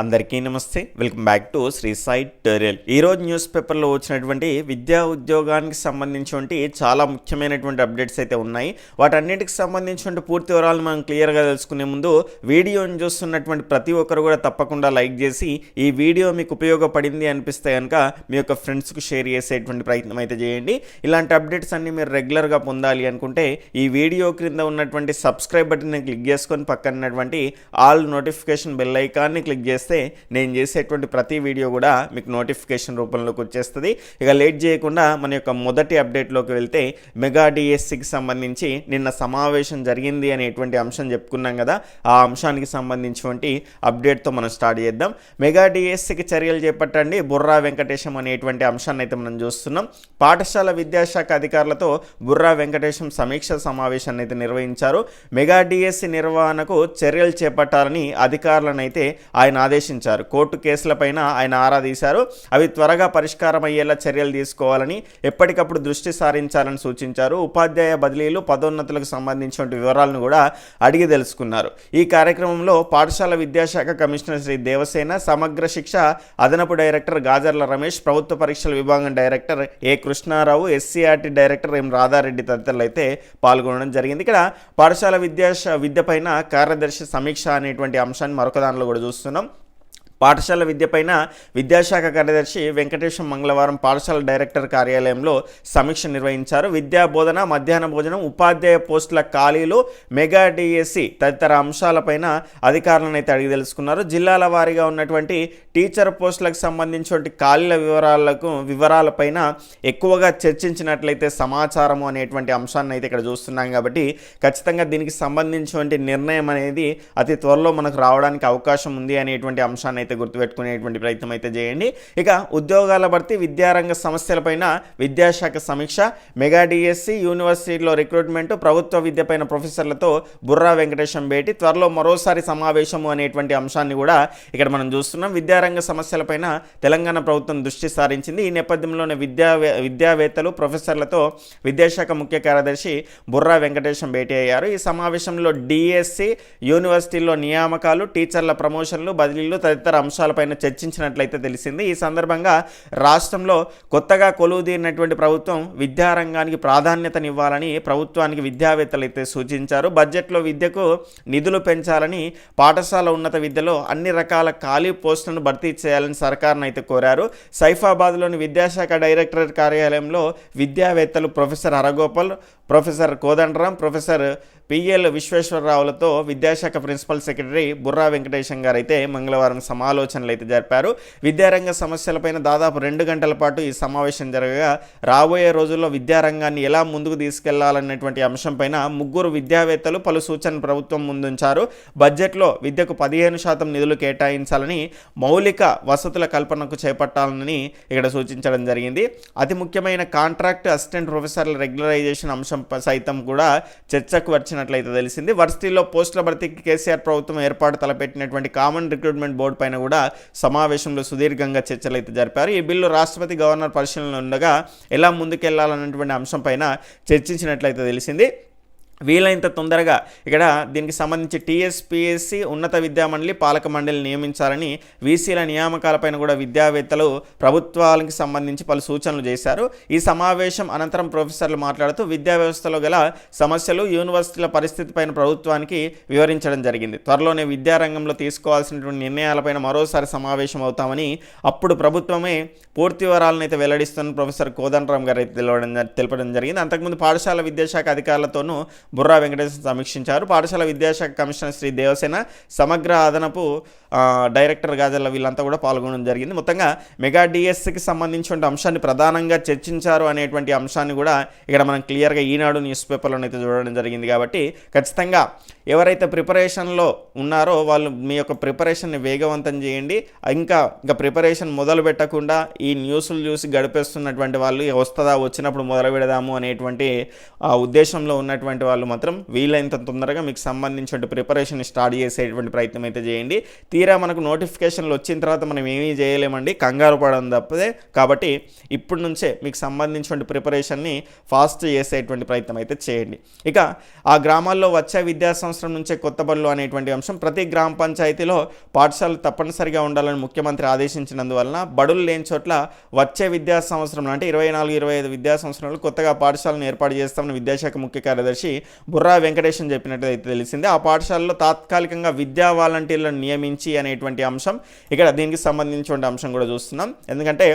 అందరికీ నమస్తే. Welcome back to Shri Sai tutorial ఈరోజు న్యూస్ పేపర్లో వచ్చినటువంటి విద్యా ఉద్యోగానికి సంబంధించినటువంటి చాలా ముఖ్యమైనటువంటి అప్డేట్స్ అయితే ఉన్నాయి. వాటన్నిటికి సంబంధించినటువంటి పూర్తి వివరాలు మనం క్లియర్గా తెలుసుకునే ముందు వీడియోని చూస్తున్నటువంటి ప్రతి ఒక్కరు కూడా తప్పకుండా లైక్ చేసి ఈ వీడియో మీకు ఉపయోగపడింది అనిపిస్తే కనుక మీ యొక్క ఫ్రెండ్స్కి షేర్ చేసేటువంటి ప్రయత్నం అయితే చేయండి. ఇలాంటి అప్డేట్స్ అన్ని మీరు రెగ్యులర్గా పొందాలి అనుకుంటే ఈ వీడియో క్రింద ఉన్నటువంటి సబ్స్క్రైబ్ బటన్ని క్లిక్ చేసుకొని పక్కన ఉన్నటువంటి ఆల్ నోటిఫికేషన్ బెల్ ఐకాన్ని క్లిక్ చేస్తే నేను చేసేటువంటి ప్రతి వీడియో కూడా మీకు నోటిఫికేషన్ రూపంలోకి వచ్చేస్తుంది. ఇక లేట్ చేయకుండా మన యొక్క మొదటి అప్డేట్లోకి వెళ్తే మెగా డిఎస్సికి సంబంధించి నిన్న సమావేశం జరిగింది అనేటువంటి అంశం చెప్పుకున్నాం కదా. ఆ అంశానికి సంబంధించినటువంటి అప్డేట్తో మనం స్టార్ట్ చేద్దాం. మెగా డిఎస్సికి చర్యలు చేపట్టండి. బుర్రా వెంకటేశం అనేటువంటి అంశాన్ని అయితే మనం చూస్తున్నాం. పాఠశాల విద్యాశాఖ అధికారులతో బుర్రా వెంకటేశం సమీక్ష సమావేశాన్ని అయితే నిర్వహించారు. మెగా డిఎస్సి నిర్వహణకు చర్యలు చేపట్టాలని అధికారులను అయితే ఆయన ఆదేశించారు. కోర్టు కేసులపైన ఆయన ఆరా తీశారు. అవి త్వరగా పరిష్కారం అయ్యేలా చర్యలు తీసుకోవాలని ఎప్పటికప్పుడు దృష్టి సారించాలని సూచించారు. ఉపాధ్యాయ బదిలీలు పదోన్నతులకు సంబంధించిన వివరాలను కూడా అడిగి తెలుసుకున్నారు. ఈ కార్యక్రమంలో పాఠశాల విద్యాశాఖ కమిషనర్ శ్రీ దేవసేన సమగ్ర శిక్ష అదనపు డైరెక్టర్ గాజర్ల రమేష్ ప్రభుత్వ పరీక్షల విభాగం director A Krishna Rao SCERT director M Radha Reddy తదితరులు అయితే పాల్గొనడం జరిగింది. ఇక్కడ పాఠశాల విద్యా విద్యపైన కార్యదర్శి సమీక్ష అనేటువంటి అంశాన్ని మరొక దానిలో కూడా చూస్తున్నాం. పాఠశాల విద్యపైన విద్యాశాఖ కార్యదర్శి వెంకటేశం మంగళవారం పాఠశాల డైరెక్టర్ కార్యాలయంలో సమీక్ష నిర్వహించారు. విద్యా బోధన మధ్యాహ్న భోజనం ఉపాధ్యాయ పోస్టుల ఖాళీలు మెగా డిఎస్సి తదితర అంశాలపైన అధికారులను అయితే అడిగి తెలుసుకున్నారు. జిల్లాల వారీగా ఉన్నటువంటి టీచర్ పోస్టులకు సంబంధించినటువంటి ఖాళీల వివరాలకు వివరాలపైన ఎక్కువగా చర్చించినట్లయితే సమాచారము అనేటువంటి అంశాన్ని అయితే ఇక్కడ చూస్తున్నాం కాబట్టి ఖచ్చితంగా దీనికి సంబంధించినటువంటి నిర్ణయం అనేది అతి త్వరలో మనకు రావడానికి అవకాశం ఉంది అనేటువంటి అంశాన్ని అయితే గుర్తుపెట్టుకునేటువంటి ప్రయత్నం అయితే చేయండి. ఇక ఉద్యోగాల భర్తీ విద్యారంగ సమస్యలపైన విద్యాశాఖ సమీక్ష మెగా డిఎస్సి యూనివర్సిటీలో రిక్రూట్మెంట్ ప్రభుత్వ విద్యపైన ప్రొఫెసర్లతో బుర్రా వెంకటేశం భేటీ త్వరలో మరోసారి సమావేశము అనేటువంటి అంశాన్ని కూడా ఇక్కడ మనం చూస్తున్నాం. విద్యారంగ సమస్యలపైన తెలంగాణ ప్రభుత్వం దృష్టి సారించింది. ఈ నేపథ్యంలోనే విద్యా విద్యావేత్తలు ప్రొఫెసర్లతో విద్యాశాఖ ముఖ్య కార్యదర్శి బుర్రా వెంకటేశం భేటీ అయ్యారు. ఈ సమావేశంలో డిఎస్సి యూనివర్సిటీల్లో నియామకాలు టీచర్ల ప్రమోషన్లు బదిలీలు తదితర అంశాలపైన చర్చించినట్లయితే తెలిసింది. ఈ సందర్భంగా రాష్ట్రంలో కొత్తగా కొలువుదీరినటువంటి ప్రభుత్వం విద్యారంగానికి ప్రాధాన్యతనివ్వాలని ప్రభుత్వానికి విద్యావేత్తలు అయితే సూచించారు. బడ్జెట్లో విద్యకు నిధులు పెంచాలని పాఠశాల ఉన్నత విద్యలో అన్ని రకాల ఖాళీ పోస్టులను భర్తీ చేయాలని సర్కార్ను అయితే కోరారు. సైఫాబాద్లోని విద్యాశాఖ డైరెక్టరేట్ కార్యాలయంలో విద్యావేత్తలు professor Haragopal professor Kodandaram professor PL విశ్వేశ్వరరావులతో విద్యాశాఖ ప్రిన్సిపల్ సెక్రటరీ బుర్రా వెంకటేశం గారు అయితే మంగళవారం సమాలోచనలు అయితే జరిపారు. విద్యారంగ సమస్యలపైన దాదాపు రెండు గంటల పాటు ఈ సమావేశం జరగగా రాబోయే రోజుల్లో విద్యారంగాన్ని ఎలా ముందుకు తీసుకెళ్ళాలనేటువంటి అంశంపైన ముగ్గురు విద్యావేత్తలు పలు సూచనలు ప్రభుత్వం ముందుంచారు. బడ్జెట్లో విద్యకు పదిహేను శాతం నిధులు కేటాయించాలని మౌలిక వసతుల కల్పనకు చేపట్టాలని ఇక్కడ సూచించడం జరిగింది. అతి ముఖ్యమైన కాంట్రాక్ట్ అసిస్టెంట్ ప్రొఫెసర్ల రెగ్యులరైజేషన్ అంశం ప- సైతం కూడా చర్చకు వచ్చినట్లయితే తెలిసింది. వర్సిటీలో పోస్టుల భర్తీకి కేసీఆర్ ప్రభుత్వం ఏర్పాటు తలపెట్టినటువంటి కామన్ రిక్రూట్మెంట్ బోర్డు పైన కూడా సమావేశంలో సుదీర్ఘంగా చర్చలు అయితే జరిపారు. ఈ బిల్లు రాష్ట్రపతి గవర్నర్ పరిశీలనలో ఉండగా ఎలా ముందుకెళ్ళాలన్నటువంటి అంశం పైన చర్చించినట్లయితే తెలిసింది. వీలైనంత తొందరగా ఇక్కడ దీనికి సంబంధించి టీఎస్పీఎస్సీ ఉన్నత విద్యామండలి పాలక మండలి నియమించాలని వీసీల నియామకాలపైన కూడా విద్యావేత్తలు ప్రభుత్వాలకు సంబంధించి పలు సూచనలు చేశారు. ఈ సమావేశం అనంతరం ప్రొఫెసర్లు మాట్లాడుతూ విద్యా వ్యవస్థలో గల సమస్యలు యూనివర్సిటీల పరిస్థితిపైన ప్రభుత్వానికి వివరించడం జరిగింది. త్వరలోనే విద్యారంగంలో తీసుకోవాల్సినటువంటి నిర్ణయాలపైన మరోసారి సమావేశం అవుతామని అప్పుడు ప్రభుత్వమే పూర్తి వివరాలను అయితే వెల్లడిస్తున్న ప్రొఫెసర్ కోదండరామ్ గారు అయితే తెలవడం జ- తెలపడం జరిగింది. అంతకుముందు పాఠశాల విద్యాశాఖ అధికారులతోనూ బుర్రా వెంకటేశ్వర సమీక్షించారు. పాఠశాల విద్యాశాఖ కమిషనర్ శ్రీ దేవసేన సమగ్ర అదనపు డైరెక్టర్ గాజల్ల వీళ్ళంతా కూడా పాల్గొనడం జరిగింది. మొత్తంగా మెగా డిఎస్సికి సంబంధించిన అంశాన్ని ప్రధానంగా చర్చించారు అనేటువంటి అంశాన్ని కూడా ఇక్కడ మనం క్లియర్గా ఈనాడు న్యూస్ పేపర్లో అయితే చూడడం జరిగింది కాబట్టి ఖచ్చితంగా ఎవరైతే ప్రిపరేషన్లో ఉన్నారో వాళ్ళు మీ యొక్క ప్రిపరేషన్ని వేగవంతం చేయండి. ఇంకా ఇంకా ప్రిపరేషన్ మొదలు పెట్టకుండా ఈ న్యూస్లు చూసి గడిపేస్తున్నటువంటి వాళ్ళు వస్తుందా వచ్చినప్పుడు మొదలు పెడదాము అనేటువంటి ఉద్దేశంలో ఉన్నటువంటి వాళ్ళు వాళ్ళు మాత్రం వీలైనంత తొందరగా మీకు సంబంధించిన ప్రిపరేషన్ స్టార్ట్ చేసేటువంటి ప్రయత్నం అయితే చేయండి. తీరా మనకు నోటిఫికేషన్లు వచ్చిన తర్వాత మనం ఏమీ చేయలేమండి. కంగారు పడడం తప్పదే. కాబట్టి ఇప్పటి నుంచే మీకు సంబంధించిన ప్రిపరేషన్ని ఫాస్ట్ చేసేటువంటి ప్రయత్నం అయితే చేయండి. ఇక ఆ గ్రామాల్లో వచ్చే విద్యా సంవత్సరం నుంచే కొత్త బళ్ళు అనేటువంటి అంశం. ప్రతి గ్రామ పంచాయతీలో పాఠశాలలు తప్పనిసరిగా ఉండాలని ముఖ్యమంత్రి ఆదేశించినందువలన బడులు లేని చోట్ల వచ్చే విద్యా సంవత్సరం అంటే ఇరవై నాలుగు ఇరవై ఐదు విద్యా సంవత్సరంలో కొత్తగా పాఠశాలను ఏర్పాటు చేస్తామని విద్యాశాఖ ముఖ్య కార్యదర్శి బుర్రా వెంకటేశం చెప్పినట్టు అయితే తెలిసిందే. ఆ పాఠశాలలో తాత్కాలికంగా విద్యా వాలంటీర్లను నియమించి అనేటువంటి అంశం ఇక్కడ దీనికి సంబంధించిన అంశం కూడా చూస్తున్నాం. ఎందుకంటే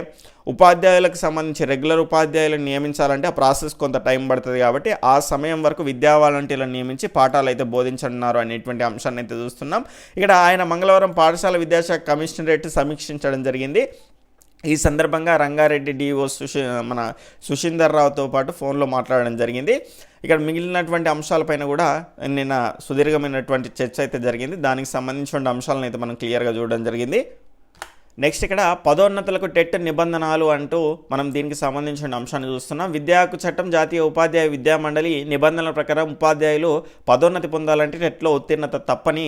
ఉపాధ్యాయులకు సంబంధించి రెగ్యులర్ ఉపాధ్యాయులను నియమించాలంటే ఆ ప్రాసెస్ కొంత టైం పడుతుంది కాబట్టి ఆ సమయం వరకు విద్యా వాలంటీర్లను నియమించి పాఠాలు అయితే బోధించనున్నారు అనేటువంటి అంశాన్ని అయితే చూస్తున్నాం. ఇక్కడ ఆయన మంగళవారం పాఠశాల విద్యాశాఖ కమిషనరేట్ సమీక్షించడం జరిగింది. ఈ సందర్భంగా రంగారెడ్డి డిఓ సుషి మన సుషీందర్ రావుతో పాటు ఫోన్లో మాట్లాడడం జరిగింది. ఇక్కడ మిగిలినటువంటి అంశాలపైన కూడా నిన్న సుదీర్ఘమైనటువంటి చర్చ అయితే జరిగింది. దానికి సంబంధించిన అంశాలను అయితే మనం క్లియర్గా చూడడం జరిగింది. నెక్స్ట్ ఇక్కడ పదోన్నతులకు టెట్ నిబంధనలు అంటూ మనం దీనికి సంబంధించిన అంశాన్ని చూస్తున్నాం. విద్యా హక్కు చట్టం జాతీయ ఉపాధ్యాయ విద్యా మండలి నిబంధనల ప్రకారం ఉపాధ్యాయులు పదోన్నతి పొందాలంటే టెట్లో ఉత్తీర్ణత తప్పని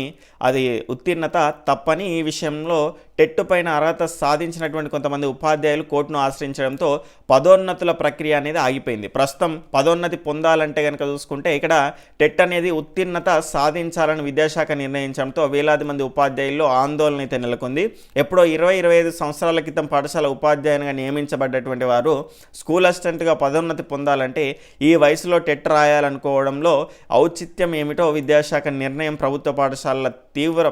అది ఉత్తీర్ణత తప్పని ఈ విషయంలో టెట్ పైన అర్హత సాధించినటువంటి కొంతమంది ఉపాధ్యాయులు కోర్టును ఆశ్రయించడంతో పదోన్నతుల ప్రక్రియ అనేది ఆగిపోయింది. ప్రస్తుతం పదోన్నతి పొందాలంటే కనుక చూసుకుంటే ఇక్కడ టెట్ అనేది ఉత్తీర్ణత సాధించాలని విద్యాశాఖ నిర్ణయించడంతో వేలాది మంది ఉపాధ్యాయుల్లో ఆందోళన అయితే నెలకొంది. ఎప్పుడో ఇరవై ఇరవై ఐదు సంవత్సరాల క్రితం పాఠశాల ఉపాధ్యాయునిగా నియమించబడ్డటువంటి వారు స్కూల్ అసిస్టెంట్గా పదోన్నతి పొందాలంటే ఈ వయసులో టెట్ రాయాలనుకోవడంలో ఔచిత్యం ఏమిటో విద్యాశాఖ నిర్ణయం ప్రభుత్వ పాఠశాలల తీవ్ర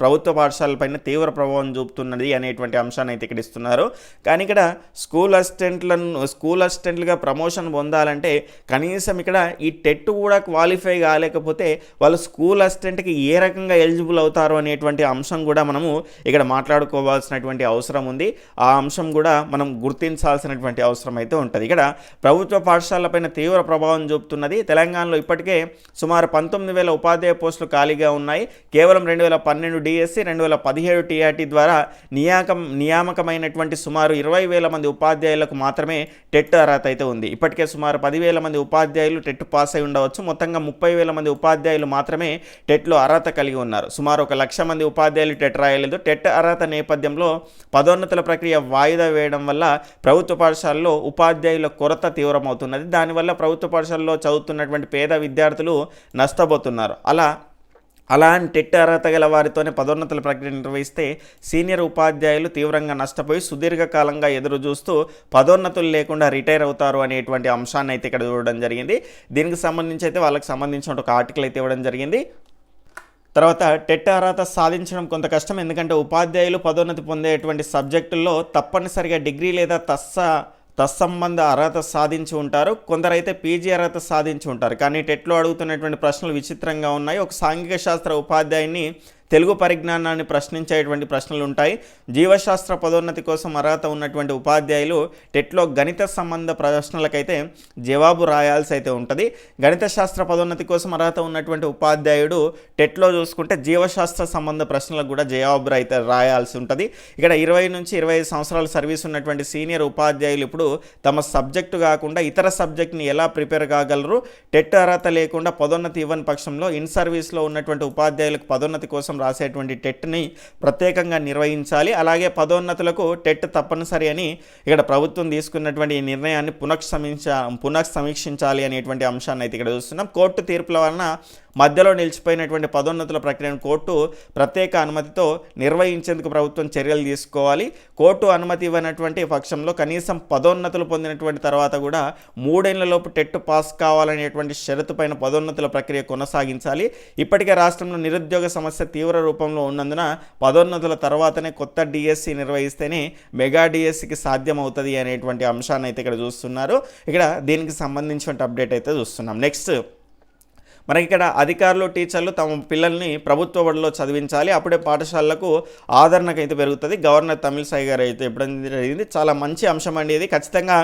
ప్రభుత్వ పాఠశాలపైన తీవ్ర ప్రభావం చూపుతున్నది అనేటువంటి అంశాన్ని అయితే ఇక్కడ ఇస్తున్నారు. కానీ ఇక్కడ స్కూల్ అసిస్టెంట్లను స్కూల్ అసిస్టెంట్లుగా ప్రమోషన్ పొందాలంటే కనీసం ఇక్కడ ఈ టెట్ కూడా క్వాలిఫై కాలేకపోతే వాళ్ళు స్కూల్ అసిస్టెంట్కి ఏ రకంగా ఎలిజిబుల్ అవుతారు అనేటువంటి అంశం కూడా మనము ఇక్కడ మాట్లాడుకోవాల్సినటువంటి అవసరం ఉంది. ఆ అంశం కూడా మనం గుర్తించాల్సినటువంటి అవసరం అయితే ఉంటుంది. ఇక్కడ ప్రభుత్వ పాఠశాలపైన తీవ్ర ప్రభావం చూపుతున్నది. తెలంగాణలో ఇప్పటికే సుమారు పంతొమ్మిది వేల ఉపాధ్యాయ పోస్టులు ఖాళీగా ఉన్నాయి. కేవలం రెండు వేల పన్నెండు డిఎస్సి రెండు వేల పదిహేడు టీఆర్టీ ద్వారా నియామకం నియామకమైనటువంటి సుమారు ఇరవై వేల మంది ఉపాధ్యాయులకు మాత్రమే టెట్ అర్హత అయితే ఉంది. ఇప్పటికే సుమారు పదివేల మంది ఉపాధ్యాయులు టెట్ పాస్ అయి ఉండవచ్చు. మొత్తంగా ముప్పై వేల మంది ఉపాధ్యాయులు మాత్రమే టెట్లో అర్హత కలిగి ఉన్నారు. సుమారు ఒక లక్ష మంది ఉపాధ్యాయులు టెట్ రాయలేదు. టెట్ అర్హత నేపథ్యంలో పదోన్నతుల ప్రక్రియ వాయిదా వేయడం వల్ల ప్రభుత్వ పాఠశాలలో ఉపాధ్యాయుల కొరత తీవ్రమవుతున్నది. దానివల్ల ప్రభుత్వ పాఠశాలలో చదువుతున్నటువంటి పేద విద్యార్థులు నష్టపోతున్నారు. అలా అలాంటి టెట్ అర్హత గల వారితోనే పదోన్నతుల ప్రక్రియ నిర్వహిస్తే సీనియర్ ఉపాధ్యాయులు తీవ్రంగా నష్టపోయి సుదీర్ఘకాలంగా ఎదురు చూస్తూ పదోన్నతులు లేకుండా రిటైర్ అవుతారు అనేటువంటి అంశాన్ని అయితే ఇక్కడ చూడడం జరిగింది. దీనికి సంబంధించి అయితే వాళ్ళకి సంబంధించిన ఒక ఆర్టికల్ అయితే ఇవ్వడం జరిగింది. తర్వాత టెట్ అర్హత సాధించడం కొంత కష్టం. ఎందుకంటే ఉపాధ్యాయులు పదోన్నతి పొందేటువంటి సబ్జెక్టుల్లో తప్పనిసరిగా డిగ్రీ లేదా తస్స తత్సంబంధ అర్హత సాధించి ఉంటారు. కొందరైతే పీజీ అర్హత సాధించి ఉంటారు. కానీ టెట్లో అడుగుతున్నటువంటి ప్రశ్నలు విచిత్రంగా ఉన్నాయి. ఒక సాంఘిక శాస్త్ర ఉపాధ్యాయుని తెలుగు పరిజ్ఞానాన్ని ప్రశ్నించేటువంటి ప్రశ్నలు ఉంటాయి జీవశాస్త్ర పదోన్నతి కోసం అర్హత ఉన్నటువంటి ఉపాధ్యాయులు టెట్లో గణిత సంబంధ ప్రశ్నలకైతే జవాబు రాయాల్సి అయితే ఉంటుంది. గణిత శాస్త్ర పదోన్నతి కోసం అర్హత ఉన్నటువంటి ఉపాధ్యాయుడు టెట్లో చూసుకుంటే జీవశాస్త్ర సంబంధ ప్రశ్నలకు కూడా జవాబు అయితే రాయాల్సి ఉంటుంది ఇక్కడ ఇరవై నుంచి ఇరవై ఐదు సంవత్సరాల సర్వీస్ ఉన్నటువంటి సీనియర్ ఉపాధ్యాయులు ఇప్పుడు తమ సబ్జెక్టు కాకుండా ఇతర సబ్జెక్ట్ని ఎలా ప్రిపేర్ కాగలరు? టెట్ అర్హత లేకుండా పదోన్నతి ఇవ్వని పక్షంలో ఇన్ సర్వీస్లో ఉన్నటువంటి ఉపాధ్యాయులకు పదోన్నతి కోసం రాసేటువంటి టెట్ని ప్రత్యేకంగా నిర్వహించాలి. అలాగే పదోన్నతులకు టెట్ తప్పనిసరి అని ఇక్కడ ప్రభుత్వం తీసుకున్నటువంటి ఈ నిర్ణయాన్ని పునఃసమీక్ష పునఃసమీక్షించాలి అనేటువంటి అంశాన్ని అయితే ఇక్కడ చూస్తున్నాం. కోర్టు తీర్పుల వలన మధ్యలో నిలిచిపోయినటువంటి పదోన్నతుల ప్రక్రియను కోర్టు ప్రత్యేక అనుమతితో నిర్వహించేందుకు ప్రభుత్వం చర్యలు తీసుకోవాలి. కోర్టు అనుమతి ఇవ్వనటువంటి పక్షంలో కనీసం పదోన్నతులు పొందినటువంటి తర్వాత కూడా మూడేళ్ళలోపు టెట్ పాస్ కావాలనేటువంటి షరతు పైన పదోన్నతుల ప్రక్రియ కొనసాగించాలి. ఇప్పటికే రాష్ట్రంలో నిరుద్యోగ సమస్య తీవ్ర రూపంలో ఉన్నందున పదోన్నతుల తర్వాతనే కొత్త డిఎస్సి నిర్వహిస్తేనే మెగా డిఎస్సికి సాధ్యమవుతుంది అనేటువంటి అంశాన్ని అయితే ఇక్కడ చూస్తున్నారు. ఇక్కడ దీనికి సంబంధించిన అప్డేట్ అయితే చూస్తున్నాం. నెక్స్ట్ మనకి ఇక్కడ అధికారులు టీచర్లు తమ పిల్లల్ని ప్రభుత్వ బడిలో చదివించాలి. అప్పుడే పాఠశాలలకు ఆదరణకు అయితే పెరుగుతుంది. గవర్నర్ తమిళసాయి గారు అయితే ఇవ్వడం జరిగింది. చాలా మంచి అంశం అండి ఇది. ఖచ్చితంగా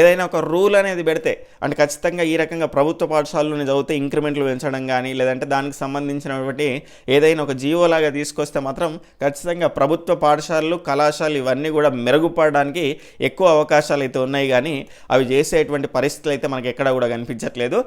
ఏదైనా ఒక రూల్ అనేది పెడితే అంటే ఖచ్చితంగా ఈ రకంగా ప్రభుత్వ పాఠశాలలోనే చదివితే ఇంక్రిమెంట్లు పెంచడం కానీ లేదంటే దానికి సంబంధించినటువంటి ఏదైనా ఒక జీవోలాగా తీసుకొస్తే మాత్రం ఖచ్చితంగా ప్రభుత్వ పాఠశాలలు కళాశాలలు ఇవన్నీ కూడా మెరుగుపడడానికి ఎక్కువ అవకాశాలు అయితే ఉన్నాయి కానీ అవి చేసేటువంటి పరిస్థితులు అయితే మనకి ఎక్కడ కూడా కనిపించట్లేదు.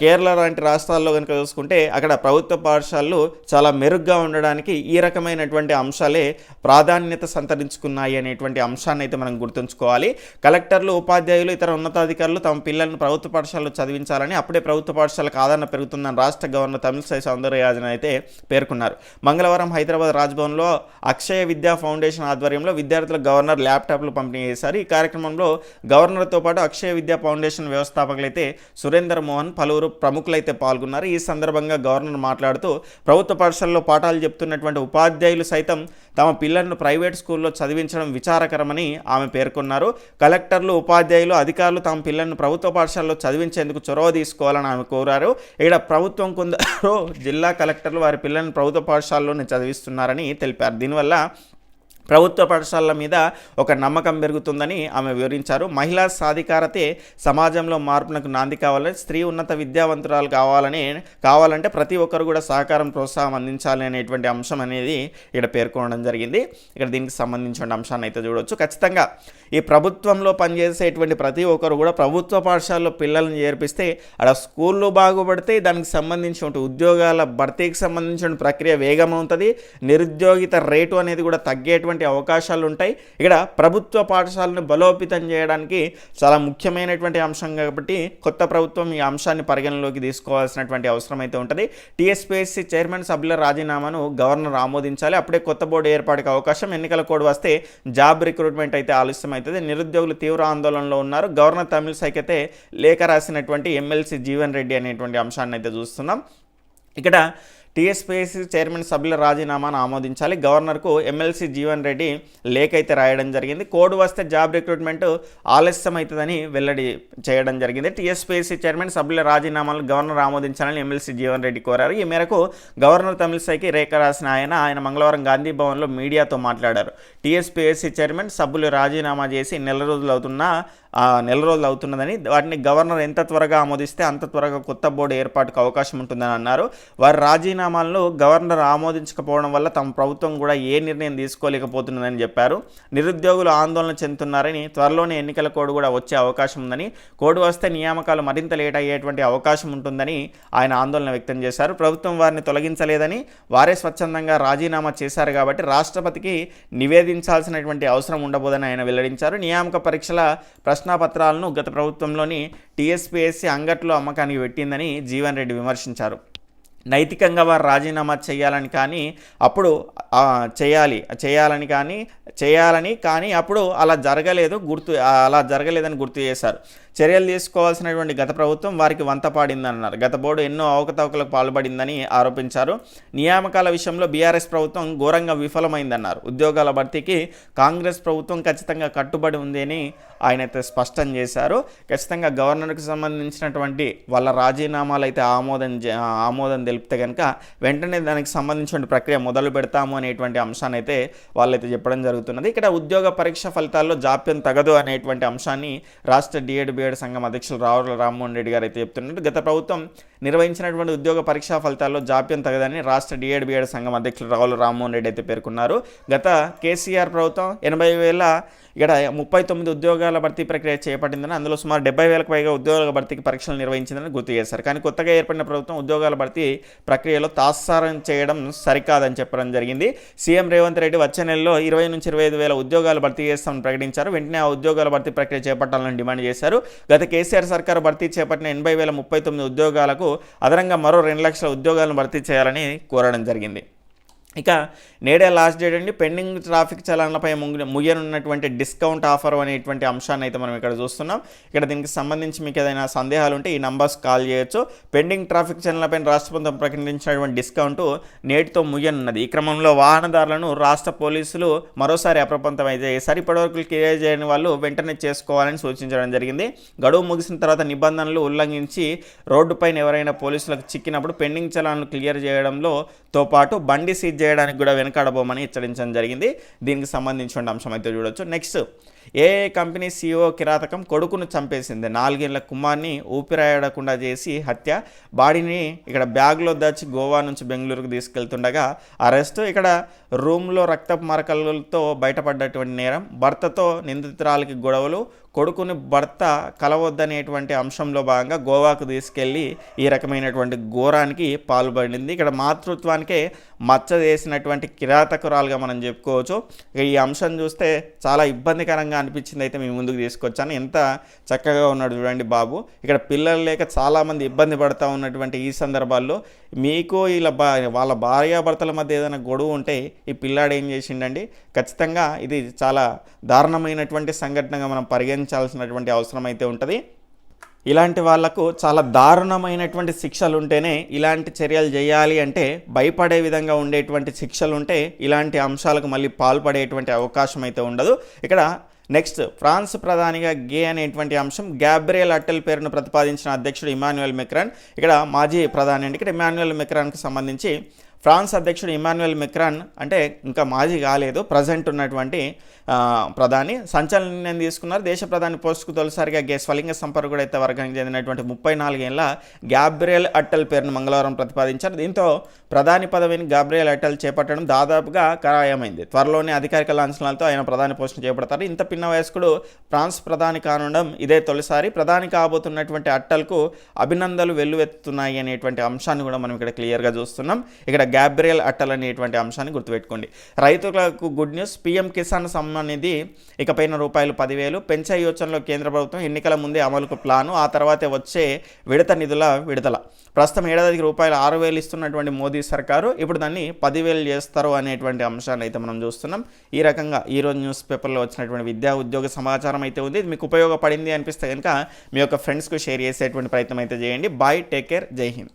కేరళ లాంటి రాష్ట్రాల్లో కనుక చూసుకుంటే అక్కడ ప్రభుత్వ పాఠశాలలు చాలా మెరుగ్గా ఉండడానికి ఈ రకమైనటువంటి అంశాలే ప్రాధాన్యత సంతరించుకున్నాయి అనేటువంటి అంశాన్ని అయితే మనం గుర్తుంచుకోవాలి. కలెక్టర్లు ఉపాధ్యాయులు ఇతర ఉన్నతాధికారులు తమ పిల్లలను ప్రభుత్వ పాఠశాలలో చదివించాలని అప్పుడే ప్రభుత్వ పాఠశాలకు ఆదరణ పెరుగుతుందని రాష్ట్ర గవర్నర్ తమిళసై సౌందరరాజన్ అయితే పేర్కొన్నారు. మంగళవారం హైదరాబాద్ రాజ్భవన్లో అక్షయ విద్యా ఫౌండేషన్ ఆధ్వర్యంలో విద్యార్థులకు గవర్నర్ ల్యాప్టాప్లు పంపిణీ చేశారు. ఈ కార్యక్రమంలో గవర్నర్తో పాటు అక్షయ విద్యా ఫౌండేషన్ వ్యవస్థాపకులైతే సురేందర్ మోహన్ పలువురు ప్రముఖులైతే పాల్గొన్నారు. ఈ సందర్భంగా గవర్నర్ మాట్లాడుతూ ప్రభుత్వ పాఠశాలలో పాఠాలు చెప్తున్నటువంటి ఉపాధ్యాయులు సైతం తమ పిల్లలను ప్రైవేట్ స్కూల్లో చదివించడం విచారకరమని ఆమె పేర్కొన్నారు. కలెక్టర్లు ఉపాధ్యాయులు అధికారులు తమ పిల్లలను ప్రభుత్వ పాఠశాలలో చదివించేందుకు చొరవ తీసుకోవాలని ఆమె కోరారు. ఇక్కడ ప్రభుత్వం కొందరు జిల్లా కలెక్టర్లు వారి పిల్లలను ప్రభుత్వ పాఠశాలలోనే చదివిస్తున్నారని తెలిపారు. దీనివల్ల ప్రభుత్వ పాఠశాలల మీద ఒక నమ్మకం పెరుగుతుందని ఆమె వివరించారు. మహిళా సాధికారతే సమాజంలో మార్పునకు నాంది కావాలని స్త్రీ ఉన్నత విద్యావంతురాలు కావాలని కావాలంటే ప్రతి ఒక్కరు కూడా సహకారం ప్రోత్సాహం అందించాలి అనేటువంటి అంశం అనేది ఇక్కడ పేర్కొనడం జరిగింది. ఇక్కడ దీనికి సంబంధించిన అంశాన్ని అయితే చూడవచ్చు ఖచ్చితంగా ఈ ప్రభుత్వంలో పనిచేసేటువంటి ప్రతి ఒక్కరు కూడా ప్రభుత్వ పాఠశాలలో పిల్లల్ని చేర్పిస్తే అక్కడ స్కూళ్ళు బాగుపడితే దానికి సంబంధించిన ఉద్యోగాల భర్తీకి సంబంధించిన ప్రక్రియ వేగమవుతుంది. నిరుద్యోగిత రేటు అనేది కూడా తగ్గేటువంటి అవకాశాలు ఉంటాయి ఇక్కడ ప్రభుత్వ పాఠశాలను బలోపేతం చేయడానికి చాలా ముఖ్యమైనటువంటి అంశం కాబట్టి కొత్త ప్రభుత్వం ఈ అంశాన్ని పరిగణలోకి తీసుకోవాల్సినటువంటి అవసరం అయితే ఉంటుంది. టీఎస్పీఎస్సీ చైర్మన్ సభ్యుల రాజీనామాను గవర్నర్ ఆమోదించాలి. అప్పుడే కొత్త బోర్డు ఏర్పాటుకు అవకాశం. ఎన్నికల కోడ్ వస్తే జాబ్ రిక్రూట్మెంట్ అయితే ఆలస్యం అవుతుంది నిరుద్యోగులు తీవ్ర ఆందోళనలో ఉన్నారు. గవర్నర్ తమిళసైకి అయితే లేఖ రాసినటువంటి ఎమ్మెల్సీ జీవన్ రెడ్డి అనేటువంటి అంశాన్ని అయితే చూస్తున్నాం. ఇక్కడ టీఎస్పీఎస్సీ చైర్మన్ సభ్యుల రాజీనామాను ఆమోదించాలి. గవర్నర్కు ఎమ్మెల్సీ జీవన్ రెడ్డి లేఖ అయితే రాయడం జరిగింది. కోడ్ వస్తే జాబ్ రిక్రూట్మెంట్ ఆలస్యం అవుతుందని వెల్లడి చేయడం జరిగింది. టీఎస్పీఎస్సీ చైర్మన్ సభ్యుల రాజీనామాలను గవర్నర్ ఆమోదించాలని ఎమ్మెల్సీ జీవన్ రెడ్డి కోరారు. ఈ మేరకు గవర్నర్ తమిళసైకి రేఖ రాసిన ఆయన ఆయన మంగళవారం గాంధీ భవన్లో మీడియాతో మాట్లాడారు. టీఎస్పీఎస్సీ చైర్మన్ సభ్యులు రాజీనామా చేసి నెల రోజులు అవుతున్నా నెల రోజులు అవుతున్నదని వాటిని గవర్నర్ ఎంత త్వరగా ఆమోదిస్తే అంత త్వరగా కొత్త బోర్డు ఏర్పాటుకు అవకాశం ఉంటుందని అన్నారు. వారి రాజీనామాలను గవర్నర్ ఆమోదించకపోవడం వల్ల తమ ప్రభుత్వం కూడా ఏ నిర్ణయం తీసుకోలేకపోతున్నదని చెప్పారు. నిరుద్యోగులు ఆందోళన చెందుతున్నారని త్వరలోనే ఎన్నికల కోడ్ కూడా వచ్చే అవకాశం ఉందని కోడ్ వస్తే నియామకాలు మరింత లేట్ అయ్యేటువంటి అవకాశం ఉంటుందని ఆయన ఆందోళన వ్యక్తం చేశారు. ప్రభుత్వం వారిని తొలగించలేదని వారే స్వచ్ఛందంగా రాజీనామా చేశారు కాబట్టి రాష్ట్రపతికి నివేదించాల్సినటువంటి అవసరం ఉండబోదని ఆయన వెల్లడించారు. నియామక పరీక్షల ప్రశ్న ప్రశ్నాపత్రాలను గత ప్రభుత్వంలోని టీఎస్పీఎస్సీ అంగట్లో అమ్మకానికి పెట్టిందని జీవన్ రెడ్డి విమర్శించారు. నైతికంగా వారు రాజీనామా చేయాలని కానీ అప్పుడు చేయాలి చేయాలని కానీ చేయాలని కానీ అప్పుడు అలా జరగలేదు గుర్తు అలా జరగలేదని గుర్తు చేశారు. చర్యలు తీసుకోవాల్సినటువంటి గత ప్రభుత్వం వారికి వంత అన్నారు గత బోర్డు ఎన్నో అవకతవకలకు పాల్పడిందని ఆరోపించారు. నియామకాల విషయంలో బీఆర్ఎస్ ప్రభుత్వం ఘోరంగా విఫలమైందన్నారు. ఉద్యోగాల భర్తీకి కాంగ్రెస్ ప్రభుత్వం ఖచ్చితంగా కట్టుబడి ఉంది అని ఆయన అయితే స్పష్టం చేశారు. ఖచ్చితంగా గవర్నర్కు సంబంధించినటువంటి వాళ్ళ రాజీనామాలు అయితే ఆమోదం ఆమోదం తెలిపితే కనుక వెంటనే దానికి సంబంధించిన ప్రక్రియ మొదలు పెడతాము అనేటువంటి అంశాన్ని అయితే వాళ్ళైతే చెప్పడం జరుగుతున్నది. ఇక్కడ ఉద్యోగ పరీక్ష ఫలితాల్లో జాప్యం తగదు అనేటువంటి అంశాన్ని రాష్ట్ర డిఎడ్ బిఎడ్ సంఘం అధ్యక్షులు రావుల రామ్మోహన్ రెడ్డి గారు అయితే చెప్తున్నారు గత ప్రభుత్వం నిర్వహించినటువంటి ఉద్యోగ పరీక్షా ఫలితాల్లో జాప్యం తగదని రాష్ట్ర డిఎడ్ బిఎడ్ సంఘం అధ్యక్షులు రావుల రామ్మోహన్ రెడ్డి అయితే పేర్కొన్నారు. గత కేసీఆర్ ప్రభుత్వం ఎనభై వేల ఇక్కడ ముప్పై తొమ్మిది ఉద్యోగాల భర్తీ ప్రక్రియ చేపట్టిందని అందులో సుమారు డెబ్బై వేలకు పైగా ఉద్యోగాల భర్తీకి పరీక్షలు నిర్వహించిందని గుర్తు చేశారు. కానీ కొత్తగా ఏర్పడిన ప్రభుత్వం ఉద్యోగాల భర్తీ ప్రక్రియలో తాత్సారం చేయడం సరికాదని చెప్పడం జరిగింది. సీఎం రేవంత్ రెడ్డి వచ్చే నెలలో ఇరవై నుంచి ఇరవై ఐదు వేల ఉద్యోగాలు భర్తీ చేస్తామని ప్రకటించారు. వెంటనే ఆ ఉద్యోగాల భర్తీ ప్రక్రియ చేపట్టాలని డిమాండ్ చేశారు. గత కేసీఆర్ సర్కారు భర్తీ చేపట్టిన ఎనభై వేల ముప్పై తొమ్మిది ఉద్యోగాలకు అదనంగా మరో రెండు లక్షల ఉద్యోగాలను భర్తీ చేయాలని కోరడం జరిగింది. ఇక నేడే లాస్ట్ డేట్ అండి. పెండింగ్ ట్రాఫిక్ చలనాలపై ముగి- ముగియనున్నటువంటి డిస్కౌంట్ ఆఫర్ అనేటువంటి అంశాన్ని అయితే మనం ఇక్కడ చూస్తున్నాం. ఇక్కడ దీనికి సంబంధించి మీకు ఏదైనా సందేహాలు ఉంటే ఈ నంబర్స్ కాల్ చేయొచ్చు. పెండింగ్ ట్రాఫిక్ చలనాలపై రాష్ట్ర ప్రభుత్వం ప్రకటించినటువంటి డిస్కౌంట్ నేటితో ముగియనున్నది ఈ క్రమంలో వాహనదారులను రాష్ట్ర పోలీసులు మరోసారి అప్రపంతం అయితే చేశారు ఇప్పటివరకు క్లియర్ చేయని వాళ్ళు వెంటనే చేసుకోవాలని సూచించడం జరిగింది. గడువు ముగిసిన తర్వాత నిబంధనలు ఉల్లంఘించి రోడ్డుపైన ఎవరైనా పోలీసులకు చిక్కినప్పుడు పెండింగ్ చలాన్లు క్లియర్ చేయడంలో తో పాటు బండి సీజ్ చేయడానికి కూడా వెనకాడబోమని హెచ్చరించడం జరిగింది. దీనికి సంబంధించిన అంశం అయితే చూడొచ్చు. నెక్స్ట్ ఏ కంపెనీ సీఈఓ కిరాతకం కొడుకును చంపేసింది. నాలుగేళ్ళ కుమార్ని ఊపిరాయడకుండా చేసి హత్య. బాడీని ఇక్కడ బ్యాగ్లో దాచి గోవా నుంచి బెంగళూరుకు తీసుకెళ్తుండగా అరెస్ట్. ఇక్కడ రూమ్లో రక్తపు మరకలతో బయటపడ్డటువంటి నేరం. భర్తతో నిందితురాలకి గొడవలు. కొడుకుని భర్త కలవద్దనేటువంటి అంశంలో భాగంగా గోవాకు తీసుకెళ్ళి ఈ రకమైనటువంటి ఘోరానికి పాల్పడింది. ఇక్కడ మాతృత్వానికే మచ్చ చేసినటువంటి కిరాతకురాలుగా మనం చెప్పుకోవచ్చు. ఈ అంశం చూస్తే చాలా ఇబ్బందికరంగా అనిపించింది అయితే మీ ముందుకు తీసుకొచ్చాను. ఎంత చక్కగా ఉన్నాడు చూడండి బాబు. ఇక్కడ పిల్లలు లేక చాలామంది ఇబ్బంది పడుతూ ఉన్నటువంటి ఈ సందర్భాల్లో మీకు ఇలా బా వాళ్ళ భార్యాభర్తల మధ్య ఏదైనా గొడవ ఉంటే ఈ పిల్లాడు ఏం చేసిండండి? ఖచ్చితంగా ఇది చాలా దారుణమైనటువంటి సంఘటనగా మనం పరిగణించాల్సినటువంటి అవసరం అయితే ఉంటుంది. ఇలాంటి వాళ్ళకు చాలా దారుణమైనటువంటి శిక్షలు ఉంటేనే ఇలాంటి చర్యలు చేయాలి అంటే భయపడే విధంగా ఉండేటువంటి శిక్షలు ఉంటే ఇలాంటి అంశాలకు మళ్ళీ పాల్పడేటువంటి అవకాశం అయితే ఉండదు. ఇక్కడ నెక్స్ట్ ఫ్రాన్స్ ప్రధానిగా గే అనేటువంటి అంశం గ్యాబ్రియల్ అట్టెల్ పేరును ప్రతిపాదించిన అధ్యక్షుడు ఇమాన్యుయల్ మెక్రాన్. ఇక్కడ మాజీ ప్రధాని అండి. ఇక్కడ ఇమాన్యుయల్ మెక్రాన్కి సంబంధించి ఫ్రాన్స్ అధ్యక్షుడు ఇమాన్యుయల్ మెక్రాన్ అంటే ఇంకా మాజీ కాలేదు ప్రజెంట్ ఉన్నటువంటి ప్రధాని. సంచలన నిర్ణయం తీసుకున్నారు. దేశ ప్రధాని పోస్టుకు తొలిసారిగా గే స్వలింగ సంపర్కుడు అయితే వర్గానికి చెందినటువంటి ముప్పై నాలుగేళ్ళ గ్యాబ్రియల్ అట్టల్ పేరును మంగళవారం ప్రతిపాదించారు. దీంతో ప్రధాని పదవిని గాబ్రియల్ అట్టల్ చేపట్టడం దాదాపుగా ఖరాయమైంది. త్వరలోనే అధికారిక లాంఛనాలతో ఆయన ప్రధాని పోస్టును చేపడతారు. ఇంత పిన్న వయస్కుడు ఫ్రాన్స్ ప్రధాని కానుండడం ఇదే తొలిసారి. ప్రధాని కాబోతున్నటువంటి అట్టల్కు అభినందనలు వెల్లువెత్తుతున్నాయి అనేటువంటి అంశాన్ని కూడా మనం ఇక్కడ క్లియర్గా చూస్తున్నాం. ఇక్కడ గ్యాబ్రియల్ అట్టల్ అనేటువంటి అంశాన్ని గుర్తుపెట్టుకోండి. రైతులకు good news PM Kisan Samman Nidhi ఇకపైన రూపాయలు పదివేలు. పెంచాయి యోచనలో కేంద్ర ప్రభుత్వం ఎన్నికల ముందే అమలుకు ప్లాను ఆ తర్వాతే వచ్చే విడత నిధుల విడుదల. ప్రస్తుతం ఏడాదికి రూపాయలు ఆరు వేలు ఇస్తున్నటువంటి మోదీ సర్కారు ఇప్పుడు దాన్ని పదివేలు చేస్తారు అనేటువంటి అంశాన్ని అయితే మనం చూస్తున్నాం. ఈ రకంగా ఈరోజు న్యూస్ పేపర్లో వచ్చినటువంటి విద్యా ఉద్యోగ సమాచారం అయితే ఉంది. ఇది మీకు ఉపయోగపడింది అనిపిస్తే కనుక మీ యొక్క ఫ్రెండ్స్కు షేర్ చేసేటువంటి ప్రయత్నం అయితే చేయండి. బాయ్ టేక్ కేర్ జై హింద్.